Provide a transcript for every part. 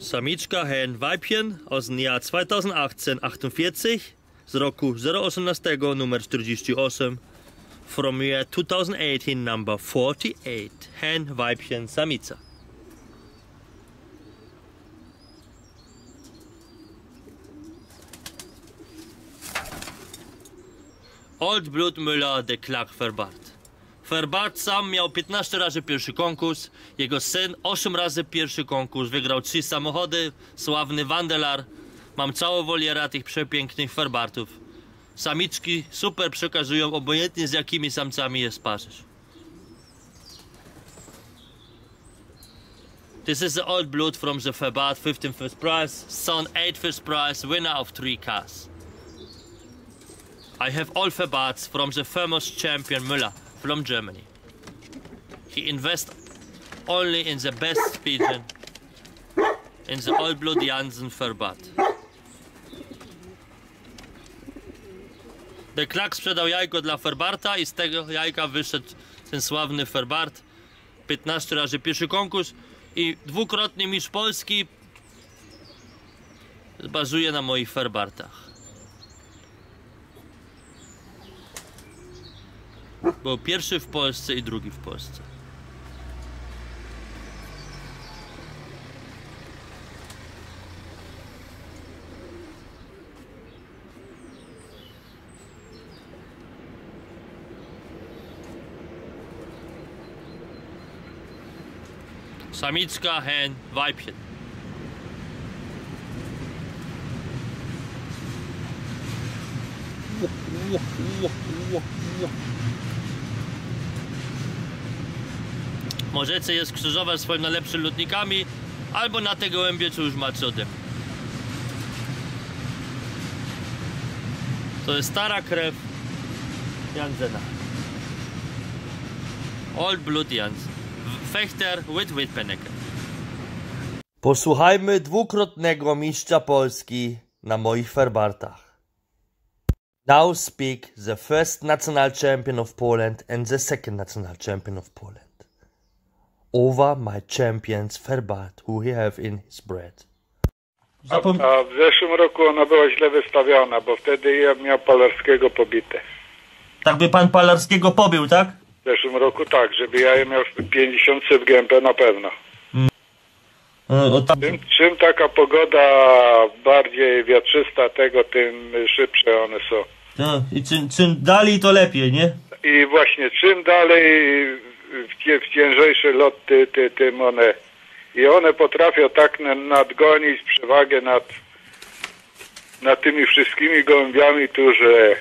Samiczka hen Weibchen aus dem Jahr 2018-48 z roku 018 numer 48 from year 2018 number 48 hen Weibchen Samica. Old Blood Müller de Clark Verbart sam miał 15 razy pierwszy konkurs, jego syn 8 razy pierwszy konkurs, wygrał 3 samochody, sławny Wandelar. Mam całą woliera tych przepięknych Ferbartów. Samiczki super przekazują obojętnie z jakimi samcami je sparzysz. This is the old blood from the Ferbart, 15 first prize, son 8 first prize, winner of 3 cars. I have all Ferbarts from the famous champion Müller from Germany. He invests only in the best pigeon, in the old blood Jansen Ferbart. De Klerk sprzedał jajko dla Ferbarta i z tego jajka wyszedł ten sławny Ferbart. 15 razy pierwszy konkurs i dwukrotnie mistrz Polski bazuje na moich Ferbartach. Był pierwszy w Polsce i drugi w Polsce. Samiczka, hen, Weibchen. Możecie je skrzyżować swoimi najlepszymi lotnikami, albo na te gołębie, co już macie ode. To jest stara krew Jansena. Old Blood Jansen. Fechter with Witpennecker. Posłuchajmy dwukrotnego mistrza Polski na moich ferbartach. Now speak the first national champion of Poland and the second national champion of Poland. Over my champions ferbart who he have in his bread. Zapom- A w zeszłym roku ona była źle wystawiona, bo wtedy ja miał Palarskiego pobite. tak by pan Palarskiego pobił, tak? W zeszłym roku tak, żeby ja miał w 50 w GMP na pewno. O, o, tam- Czym, czym taka pogoda bardziej wiatrzysta, tego tym szybsze one są. no, I czym, czym dalej, to lepiej, nie? I właśnie czym dalej w, ciężejszy lot, ty, ty, tym one... I one potrafią tak na- nadgonić przewagę nad, nad tymi wszystkimi gołębiami tu, że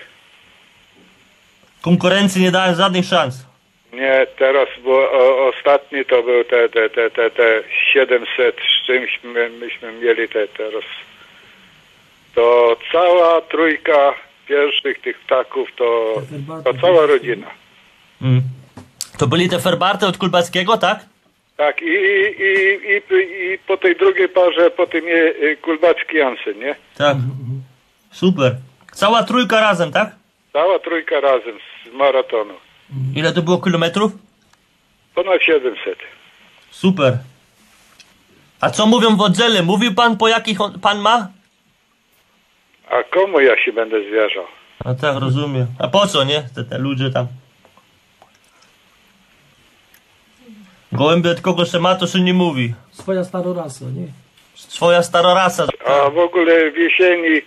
Konkurencji nie dałem żadnych szans. Nie, teraz, bo o, ostatni to był te, te, te, te, te 700 z czymś my, myśmy mieli te teraz. To cała trójka pierwszych tych ptaków to, to cała rodzina. Mm. To byli te ferbarty od Kulbackiego, tak? Tak, i, i, i, i, i po tej drugiej parze, po tym je y, Kulbacki Jansen, nie? Tak. Super. Cała trójka razem, tak? Cała trójka razem z maratonu. Ile to było kilometrów? Ponad 700. Super. A co mówią w oddziale? Mówił pan po jakich on, pan ma? A komu ja się będę zwierzał? A tak, rozumiem. A po co, nie? Te, te ludzie tam. Gołębie od kogo się ma, to się nie mówi. Swoja starorasa, nie? Swoja starorasa. A w ogóle w jesieni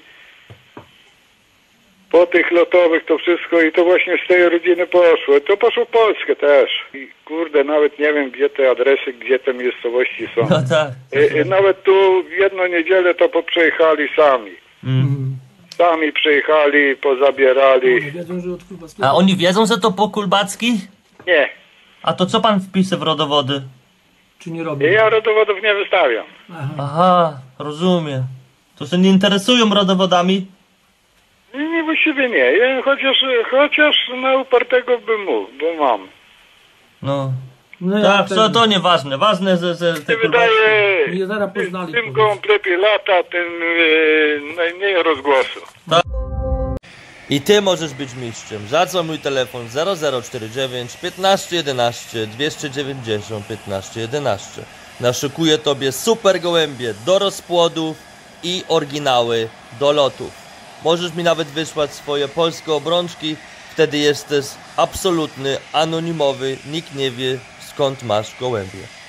po tych lotowych to wszystko i to właśnie z tej rodziny poszło. To poszło w Polskę też. I kurde, nawet nie wiem gdzie te adresy, gdzie te miejscowości są. No tak. I, i nawet tu w jedną niedzielę to poprzejechali sami. Mm. Sami przyjechali, pozabierali. A oni wiedzą, że to po Kulbacki? Nie, A to co pan wpisy w rodowody? Czy nie robią? ja rodowodów nie wystawiam. Aha. Aha, rozumiem. To się nie interesują rodowodami? Nie, nie, właściwie nie. Ja chociaż, chociaż na upartego bym mógł, bo mam. No. No Tak, ten- co to nieważne. Ważne, że, że te wydaje, Nie zaraz poznali tym gołąb lepiej lata, tym yy, najmniej rozgłosu. I ty możesz być mistrzem. Zadzwoń mój telefon 0049 15 11 290 15 11 Naszykuję Tobie super gołębie do rozpłodów i oryginały do lotów. Możesz mi nawet wysłać swoje polskie obrączki, wtedy jesteś absolutny, anonimowy, nikt nie wie skąd masz gołębie.